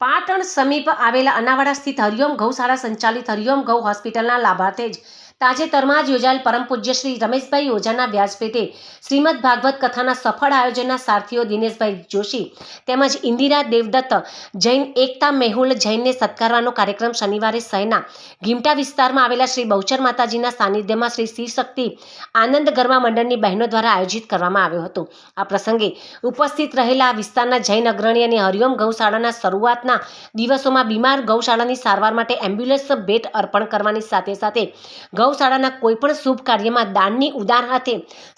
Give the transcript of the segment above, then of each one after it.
પાટણ સમીપ આવેલા અનાવાડા સ્થિત હરિઓમ ગૌશાળા સંચાલિત હરિઓમ ગૌ હોસ્પિટલના લાભાર્થે જ તાજેતરમાં જ યોજાયેલ પરમ પૂજ્ય શ્રી રમેશભાઈ ઓઝાના વ્યાસપેટે શ્રીમદ ભાગવત કથાના સફળ આયોજનના સારથીઓ દિનેશભાઈ જોશી તેમજ ઇન્દિરા દેવદત્ત જૈન એકતા મેહુલ જૈનને સત્કારવાનો કાર્યક્રમ શનિવારે શહેરના ગીમટા વિસ્તારમાં આવેલા શ્રી બહુચર માતાજીના સાનિધ્યમાં શ્રી શિવ શક્તિ આનંદ ગરબા મંડળની બહેનો દ્વારા આયોજિત કરવામાં આવ્યો હતો. આ પ્રસંગે ઉપસ્થિત રહેલા વિસ્તારના જૈન અગ્રણી અને હરિઓમ ગૌશાળાના શરૂઆતના દિવસોમાં બીમાર ગૌશાળાની સારવાર માટે એમ્બ્યુલન્સ ભેટ અર્પણ કરવાની સાથે સાથે ગૌશાળાના કોઈપણ શુભ કાર્યમાં દાનની ઉદાર હાથે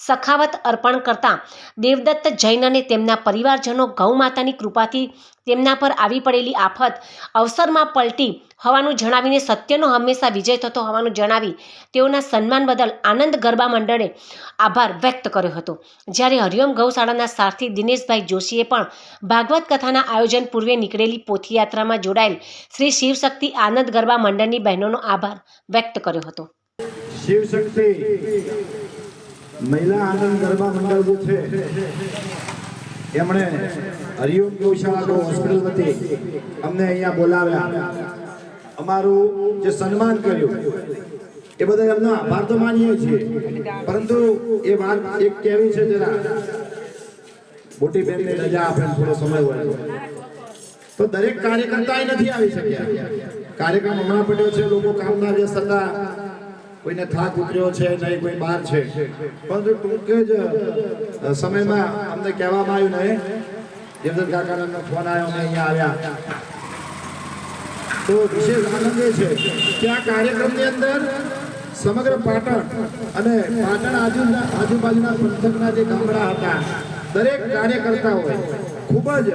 સખાવત અર્પણ કરતા દેવદત્ત જૈન અને તેમના પરિવારજનો ગૌ માતાની કૃપાથી તેમના પર આવી પડેલી આફત અવસરમાં પલટી હોવાનું જણાવીને સત્યનો હંમેશા વિજય થતો હોવાનું જણાવી તેઓના સન્માન બદલ આનંદ ગરબા મંડળે આભાર વ્યક્ત કર્યો હતો. જ્યારે હરિઓમ ગૌશાળાના સારથી દિનેશભાઈ જોશીએ પણ ભાગવત કથાના આયોજન પૂર્વે નીકળેલી પોથીયાત્રામાં જોડાયેલ શ્રી શિવશક્તિ આનંદ ગરબા મંડળની બહેનોનો આભાર વ્યક્ત કર્યો હતો. શિવ શક્તિ મહિલા આનંદ ગરબા મંડળ જે છે, એમણે હરિઓમ ગૌશાળા હોસ્પિટલ વતી અમને અહીંયા બોલાવ્યા. અમારું જે સન્માન કર્યું, એ બધા એમનો આભાર તો માનીએ છીએ, પરંતુ એ વાત એક કેવી છે જરા. મોટી બેનને રજા આપે થોડો સમય હોય તો. દરેક કાર્યકર્તા નથી આવી શક્યા. કાર્યક્રમ હમણાં પડ્યો છે, લોકો કામના વ્યસ્ત હતા. કોઈને થાક ઉતર્યો છે, નહીં, કોઈ બહાર છે. પરંતુ ટૂંક જ સમયમાં અમને કહેવામાં આવ્યું ને દેવદત્ત કાકાનો ફોન આવ્યો, અમે અહીંયા આવ્યા. તો વિશેષ આનંદ એ છે કે આ કાર્યક્રમની અંદર સમગ્ર પાટણ અને પાટણ આજુના આજુબાજુના પંથકના જે ગામડા હતા દરેક કાર્યકર્તાઓએ ખૂબ જ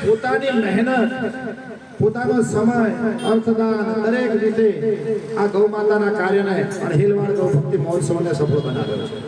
પોતાની મહેનત, પોતાનો સમય, અર્થદાન દરેક રીતે આ ગૌ માતાના કાર્યને અને હિલવાડ ગૌ ભક્તિ મહોત્સવને સફળ બનાવ્યો છે.